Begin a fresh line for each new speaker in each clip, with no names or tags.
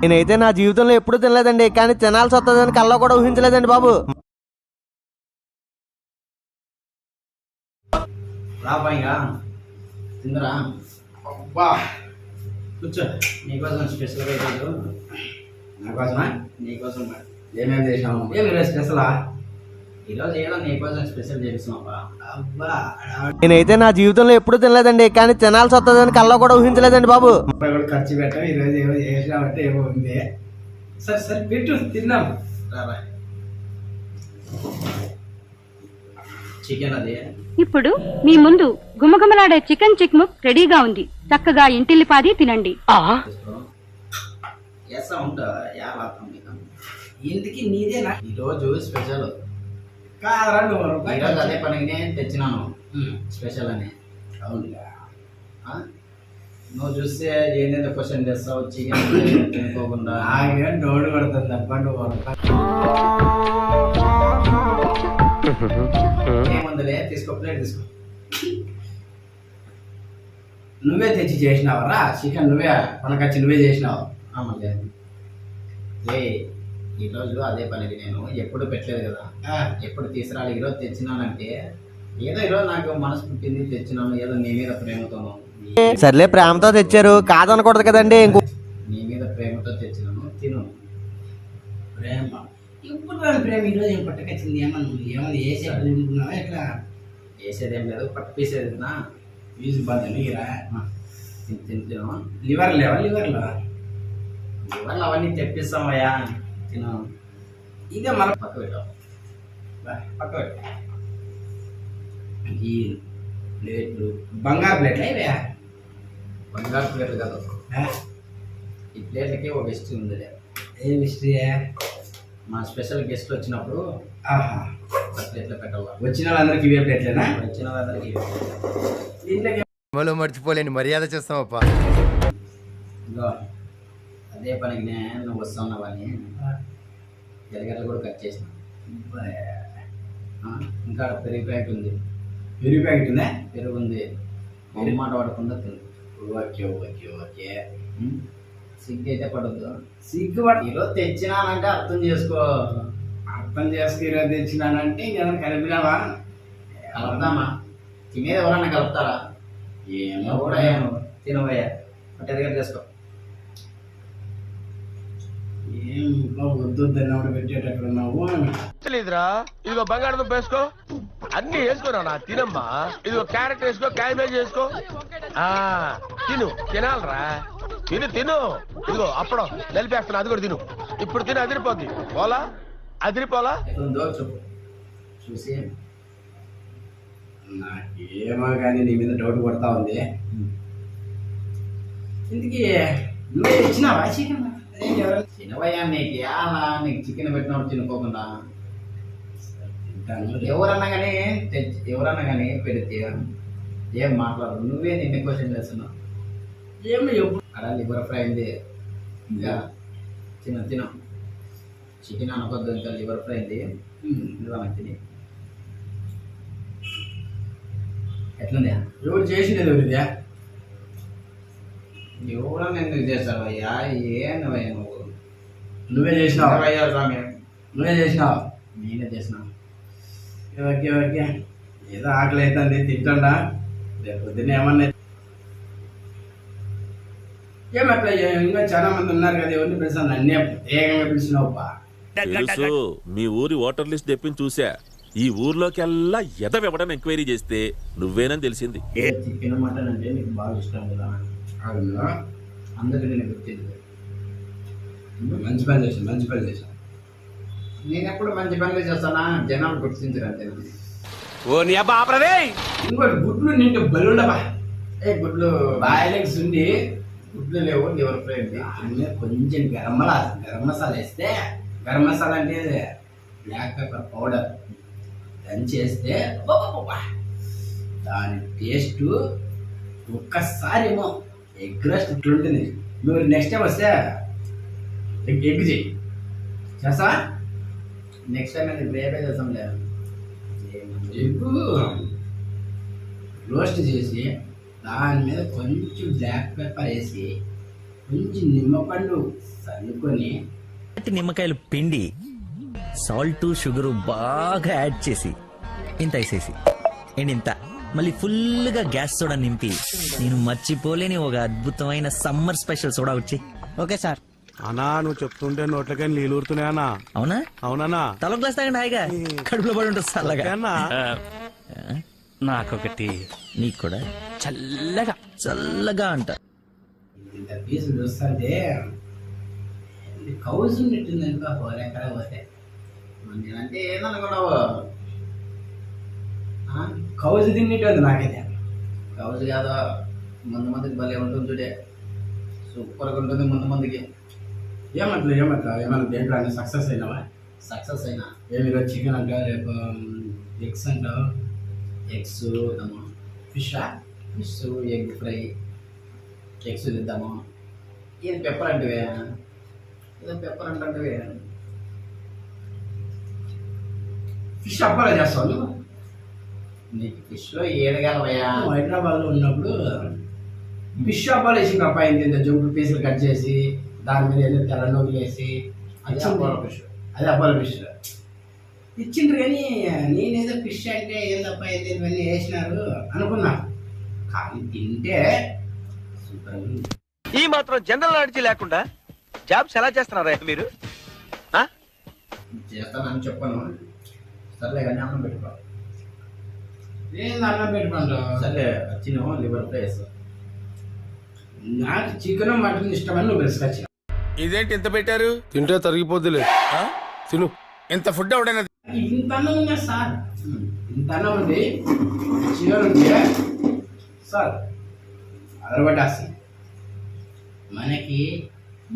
నేనైతే నా జీవితంలో ఎప్పుడూ తినలేదండి కానీ తినాల్సి వస్తుందని కల్లో కూడా ఊహించలేదండి బాబు.
రా పైగా తిందరా.
అబ్బా. కూర్చో.
నీకోసం స్పెషల్గా ఈరోజు
నాకోసమా
నీకోసం మరి.
ఏమేమి చేసినాము ఏమి స్పెషలా?
ఈరోజు ఏదో నీకోసం స్పెషల్ చేపిస్తున్నావా
అబ్బా.
నేనైతే నా జీవితంలో ఎప్పుడూ తినలేదండి కానీ తినాల్సి వస్తుందని కల్లో కూడా ఊహించలేదండి బాబు.
కూడా ఖర్చు పెట్టాం ఈరోజు ఏమో చేసినామంటే ఏమో ఉంది. సరే సరే పెట్టు తిన్నాం.
చికెన్ అది.
ఇప్పుడు మీ ముందు గుమగుమలాడే చికెన్ చిక్ముక్ రెడీగా ఉంది. చక్కగా ఇంటిల్లిపాది తినండి.
తీసుకో ఎస్సా ఉంటా. యా నీకు
ఇంటికి నీదేనా?
ఈరోజు స్పెషల్.
కాదరా నువ్వు
ఈరోజు అదే పనికి తెచ్చినాను. స్పెషల్ అని.
అవునులే.
ఆ? నువ్వు చూస్తే ఏందేదో క్వశ్చన్ చేస్తావు? చికెన్ తినుకోకుండా.
నాకేం డోడు కొడుతుంది అబ్బా నువ్వు
ఏముందిలే? తీసుకో ప్లేట్ తీసుకో.
నువ్వే తెచ్చి చేసినావరా? చికెన్ నువ్వే కొనకొచ్చి నువ్వే చేసినావు.
ఆమలే ఏ ఈరోజు అదే పనికి నేను ఎప్పుడు పెట్టలేదు కదా. ఎప్పుడు తీసుకురాలి ఈరోజు తెచ్చినానంటే ఏదో ఈరోజు నాకు మనసు పుట్టింది తెచ్చినాను ఏదో నీ మీద ప్రేమతోను నీ-
సర్లే ప్రేమతో తెచ్చారు. కాదనకూడదు కదండి. ఇంకో
నీ మీద ప్రేమతో తెచ్చినాను తిను.
ప్రేమ. ఇప్పుడు ప్రేమ ఈరోజు ఏం పట్టుకొచ్చింది? ఏమన్నా ఏమన్నా వేసి అనుకున్నావా ఎట్లా?
వేసేదేం లేదు పట్టు పీసేది నా
ఫీజు బాధ నీరా
తిని
లివర్ లేవా? లివర్లో?
ఇవాళ అవన్నీ తెప్పిస్తామయ్యా తిను
ఇదే మన
పక్క
పక్క పెట్టు. ఈ ప్లేట్లు బంగారు ప్లేట్లా ఇవే
బంగారు ప్లేట్లు కాదు? ఈ ప్లేట్లకి ఒక హిస్టరీ ఉంది
ఏ మిస్ట్రీ
మా స్పెషల్ గెస్ట్ వచ్చినప్పుడు ప్లేట్లో పెట్టాలి?
వచ్చిన వాళ్ళందరికీ ఇవే ప్లేట్లేనా?
వచ్చిన వాళ్ళకి
దీంట్లోకి
సినిమాలో మర్చిపోలేని మర్యాద చేస్తామప్ప
అదే పనికి నేను నువ్వు వస్తున్నావని ఎరగడ్డలు కూడా కట్ చేసిన. ఇంకా పెరుగు ప్యాకెట్ ఉంది.
పెరుగు ప్యాకెట్ ఉందా?
పెరుగు ఉంది. మాట పడకుండా తిను.
Okay okay okay?
సిగ్గు అయితే పడద్దు.
సిగ్గుపడి
ఈరోజు తెచ్చినానంటే అర్థం చేసుకో.
అర్థం చేసుకు ఈరోజు తెచ్చినానంటే ఇంకేమైనా కలిపినావా
కలుపుదామా? తినేది ఎవరన్నా కలుపుతారా?
ఏమో
నువ్వు తినవయ్యా అంటే ఎరగడ్డ చేసుకో
ఏం ఉన్నావు
ఇదిగో బంగాళదుంప వేసుకో. అన్ని వేసుకోరా నా తినమ్మా. ఇదిగో క్యారెట్ వేసుకో క్యాబేజ్ వేసుకో. ఆ తిను తినాలరా. తిను తిను. ఇదిగో అప్పడం నలిపేస్తున్నా అది కూడా తిను. ఇప్పుడు తిను అదిరిపోద్ది. పోలా? అదిరిపోలా?
చూసి.
నాకేమో కానీ నీ మీద డౌట్ కొడతా ఉంది. ఇందుకే నువ్వే తెచ్చినావా? చికెన్
తినవయ్యా నీకు అలా నీకు చికెన్ పెట్టినప్పుడు తినుకోకుండా. ఎవరన్నా కానీ ఎవరన్నా కానీ పెడితే ఏం మాట్లాడదు నువ్వే నిన్ను క్వశ్చన్ చేస్తున్నావు.
ఏమో
అలా లివర్ ఫ్రై ఉంది. ఇంకా తిన తిన. చికెన్ అనుకోద్దు ఇంకా లివర్ ఫ్రై నువ్వు నాకు తిని. ఎట్లుంది?
ఎవరు చేసినది ఎవరిదా?
ఎవరన్నా ఎందుకు చేస్తావు అయ్యా? ఏందయ్యా నువ్వు?
నువ్వే చేసినావు.
అయ్యా స్వామి?
నువ్వే చేసినావు.
నేనే చేసిన.
ఓకే ఓకే ఏదో ఆకలి అవుతుంది తింటా రేపు పొద్దున్న ఏమన్నా ఏమట్లా ఇంకా చాలా మంది ఉన్నారు కదా ఎవరిని పిలిచాను నన్నే ప్రత్యేకంగా పిలిచినావు బా
తెలుసు మీ ఊరి ఓటర్ లిస్ట్ తెప్పించి చూసా. ఈ ఊర్లోకెల్లా ఎదవెవడని ఎంక్వైరీ చేస్తే నువ్వేనని తెలిసింది.
చికెన్ మటన్ అంటే నీకు బాగా ఇష్టం కదా.
అవును
అందుకు నేను గుర్తింది
మంచి పని చేశాను మంచి పని చేశాను.
నేను ఎప్పుడు మంచి పనులు చేస్తానా? జనాలు గుర్తించరు తెలియదు.
ఓ నీ అబ్బా ఆపరదే!
ఇంకోటి గుడ్లు నిండు బలుండబా
ఏ గుడ్లు
బాయిలెగ్స్ ఉండి
గుడ్లు లేవు లివర్ ఫ్రై ఉంది.
దాని కొంచెం గరం మసాలా గరం మసాలా వేస్తే గరం మసాలా అంటే బ్లాక్ పెప్పర్ పౌడర్. దంచేస్తే. దాని టేస్ట్ ఒక్కసారి ఏమో ఎగ్ రెస్ట్ ఇట్లుంటుంది నువ్వు నెక్స్ట్ టైం వస్తే ఎగ్ ఎగ్ చెయ్యి చేస్తా
నెక్స్ట్ టైం నేను రేపే చేస్తాం లేదు
ఎగ్ రోస్ట్ చేసి దాని మీద కొంచెం బ్లాక్ పెప్పర్ వేసి కొంచెం నిమ్మపండు చల్లుకొని
నిమ్మకాయలు పిండి సాల్ట్ షుగర్ బాగా యాడ్ చేసి ఇంత వేసేసి అండ్ ఇంత. మళ్ళీ ఫుల్గా గ్యాస్ సోడా నింపి నేను మర్చిపోలేని ఒక అద్భుతమైన సమ్మర్ స్పెషల్ సోడా వచ్చి.
Okay sir.
అన్నా నువ్వు చెప్తుంటే నోట్లకే నీళ్ళు ఊరుతున్నాయన్నా
అవునా?
అవునన్నా.
తల గ్లాస్ తాగండి హాయిగా. కడుపులో పడి ఉంటుంది చల్లగా.
అన్నా.
నాకొకటి నీకు కూడా? చల్లగా. చల్లగా అంట.
చూస్తుంటే కౌసు పోతే.
నేనంటే ఏందనుకున్నావు ఆ?
కౌసు తిన్నట్టు నాకైతే
కౌజు కాదా? ముందు మందికి భలే ఉంటుంది చూడే. సూపర్గా ఉంటుంది ముందు మందికి.
ఏమంటారు ఏమంటారు ఏమన్నా దేంట్లో అన్ని సక్సెస్ అయినావా?
సక్సెస్ అయినా?
ఏమి ఈరోజు చికెన్ అంటావు రేపు ఎగ్స్ అంటావు
ఎగ్స్ తిద్దాము
ఫిషా
ఫిష్ ఎగ్ ఫ్రై ఎగ్స్ తిద్దాము ఇది పెప్పర్ అంటే ఇది పెప్పర్ అంటే
ఫిష్ అప్పాలో చేస్తావు
నీకు ఫిష్లో ఏడగలవయ్యా
నువ్వు హైదరాబాద్లో ఉన్నప్పుడు ఫిష్ అప్పాలు వేసి అబ్బాయి ఇంత జంపు పీసులు కట్ చేసి దాని మీద ఏదో తెల్ల నూనె వేసి
అది. అపోలో ఫిష్
అది అప్పాల ఫిష్ ఇచ్చిండ్రు కానీ నేనేదో ఫిష్ అంటే ఏందప్పా ఏంది ఇవన్నీ వేసినారు అనుకున్నా. కానీ తింటే
ఈ మాత్రం జనరల్ నాలెడ్జ్ లేకుండా జాబ్స్ ఎలా చేస్తున్నారా మీరు? ఆ?
చేస్తానని చెప్పాను. సర్లే కానీ అన్నం పెట్టుకో.
ఏంది అన్నం పెట్టుకుంటావు?
సర్లే చిన్న లివర్ ఫ్రై వేస్తా
నాకు చికెన్ మటన్ ఇష్టమని నువ్వు తీసుకొచ్చిన
ఇదేంటి ఇంత పెట్టారు?
తింటే తరిగిపోద్దులే. తిను.
ఇంత ఫుడ్ ఎవడైనా
ఇంత అన్నం ఉందా సార్? ఇంత అన్నం ఉంది. చికెన్ ఉంది. సార్ మనకి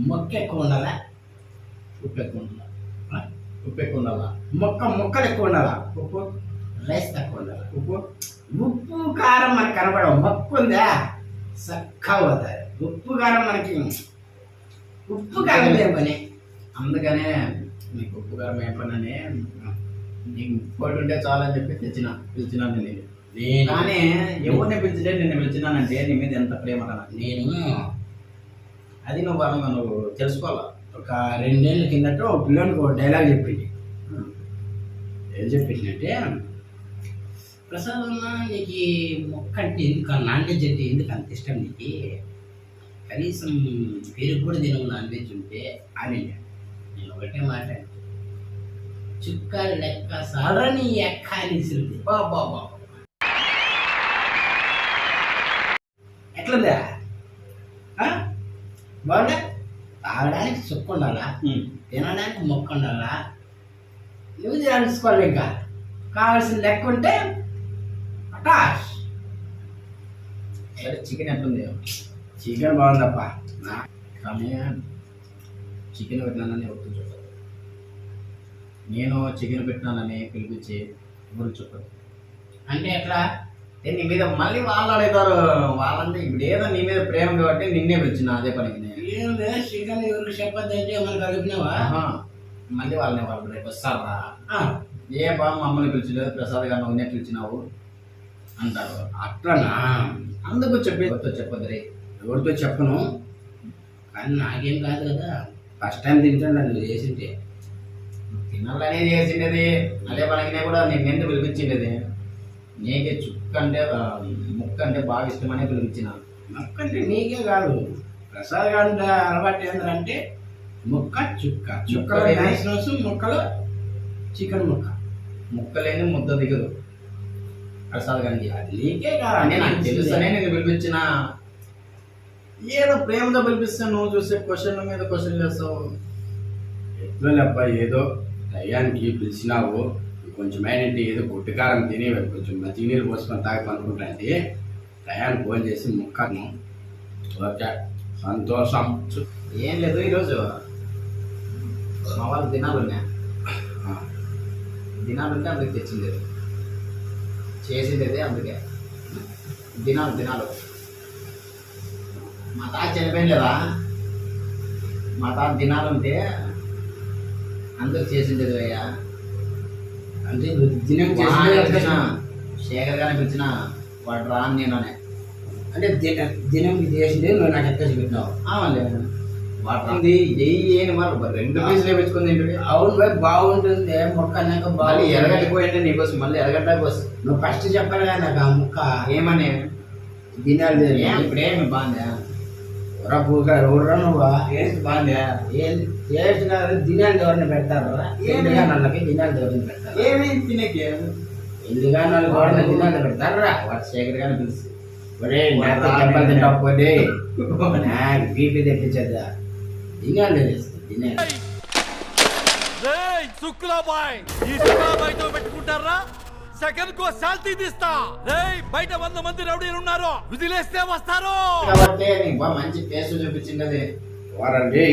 మొక్క ఎక్కువ ఉండాలా?
ఉప్పు ఎక్కువ ఉండాలా? ఆ? ఉప్పు ఎక్కువ ఉండాలా?
మొక్క మొక్కలు ఎక్కువ ఉండాలా? ఉప్పు? రైస్ తక్కువ ఉండాలా ఉప్పు. ఉప్పు కారం మనకు కనపడవు. మొక్క ఉందా? చక్కగా పోతుంది. ఉప్పు కారం మనకి ఉప్పు కారం లేని పని.
అందుకనే నీకు ఉప్పు కారం ఏ పని అని నీకు పొడి ఉంటే చాలని చెప్పి తెచ్చిన పిలిచినా నేను
నేను.
కానీ ఎవరిని పిలిచితే నిన్ను పిలిచినానంటే నీ మీద ఎంత ప్రేమ
నేను.
అది నువ్వు బలంగా నువ్వు తెలుసుకోవాలా?
ఒక రెండేళ్ళ కిందట ఒక పిల్లోనికి ఒక డైలాగ్ చెప్పింది. ఏం చెప్పిందంటే ప్రసాద్ అన్న నీకు మొక్క అంటే ఎందుకు? నాన్ వెజ్ అంటే ఎందుకు అంత ఇష్టం నీకు? కనీసం పెరుగు కూడా తినవు నాన్ వెజ్ ఉంటే అని నేను ఒకటే మాట చుక్కాలు లెక్క సారని ఎక్క అని విసిరింది.
బా బా బా.
ఎట్లుందా? ఆ? బాగుందా? తాగడానికి చుక్క ఉండాలా? తినడానికి మొక్క ఉండాలా? నువ్వు తెలుసుకోవాలి ఇంకా. కావాల్సిన లెక్క ఉంటే అటాష్
సరే చికెన్ ఎట్లుంది?
చికెన్ బాగుందప్ప.
కానీ చికెన్ పెట్టినానని ఎవరు చెప్పదు నేను చికెన్ పెట్టినానని పిలిపించి ఎవరు చెప్పదు
అంటే ఎట్లా?
నీ మీద మళ్ళీ వాళ్ళు అడుగుతారు వాళ్ళంటే ఇప్పుడు ఏదో నీ మీద ప్రేమ కాబట్టి నిన్నే పిలిచిన అదే పనికి నేను.
చికెన్ ఎవరికి చెప్పద్దు అంటే మనం కలిపినావా.
మళ్ళీ వాళ్ళని వాళ్ళు రేపు వస్తారా? ఏ బా మమ్మల్ని పిలిచలేదు ప్రసాద్ గారు నువ్వునే పిలిచినావు? అంటారు.
అట్లనా?
అందుకు చెప్పి ఎవరితో చెప్పదు రే
ఎవరితో చెప్పను? కానీ నాకేం కాదు కదా. ఫస్ట్ టైం తింటాను నువ్వు చేసింటే.
తినాలనే చేసిండేది. అదే పనికినే కూడా నేను ఎందుకు పిలిపించిండేది? నీకే చుక్క అంటే ముక్క అంటే బాగా ఇష్టమనే పిలిపించిన.
మొక్కంటే నీకే కాదు. ప్రసాద్ గారి అలవాటు ఏంటంటే ముక్క చుక్క. చుక్కలో
ముక్క
రోజు ముక్కలో చికెన్ ముక్క.
ముక్క లేని ముద్ద దిగదు. ప్రసాద్ గారికి.
అది నీకే కాదు.
అంటే నాకు తెలుసనే నేను పిలిపించిన. ఏదో ప్రేమతో పిలిపిస్తే నువ్వు చూసే క్వశ్చన్ మీద క్వశ్చన్ చేస్తావు.
ఎట్లబ్బా ఏదో టయానికి పిలిచినావు. కొంచెం ఏంటంటే ఏదో గుడ్డికారం తిని కొంచెం మంచి నీళ్ళు పోసుకొని తాగి అనుకుంటాంటి టయానికి ఫోన్ చేసి ముక్కను ఓకే సంతోషం.
ఏం లేదు ఈరోజు. మా వాళ్ళు దినాలు ఉన్నాయి. దినాలు ఉంటే అందుకు తెచ్చింది. చేసింది అందుకే. దినాలు దినాలు. మా తాత చనిపోయింది కదా మా తాత దినాలు ఉంటే అందుకు చేసింది అయ్యా.
అంటే దినం
శేఖర్ గారిని పిలిచిన వాడు రా అని. నేననే
అంటే దిన చేసింది నువ్వు నాకు ఎక్కడ చూపెట్టినావు
ఆమలే ఏని మరి రెండు పీసులు వేపించుకుంది ఏంటి?
అవును భయ్ బాగుంటుంది. మొక్క అన్నాక
మళ్ళీ
బాగా
ఎరగట్టిపోయింటే నీకోసం మళ్ళీ ఎరగట్టాకి వస్తుంది.
నువ్వు ఫస్ట్ చెప్పాలి కదా నాకు ఆ ముక్క
ఏమని?
దినాలు
ఏం ఇప్పుడేమి బాగుందా?
ఊరా పూగా ఊర్రా నువ్వా?
టేస్ట్ బాగుందా?
ఏం కాదు దినాలు ఎవరిని పెడతారు? నల్లకి దినాలు ఎవరిని పెడతారు?
ఏమి తినేకి?
ఎందుగా నన్ను ఎవరిని దినాలు పెడతారా
వాడు శేఖర్ గారిని పిలిచి
ఒరే దెబ్బలు నాకు బీపీ తెప్పించద్దా? దినాలు చేస్తా దినాలు
శుక్లాబాయ్ ఈ శుక్లాబాయ్తో పెట్టుకుంటారా? సెకండ్ కో శాంతి తీస్తా! రేయ్ బయట వంద మంది రౌడీలు ఉన్నారు. విదిలేస్తే వస్తారు.
కాబట్టి మంచి చూపించింది
వారండి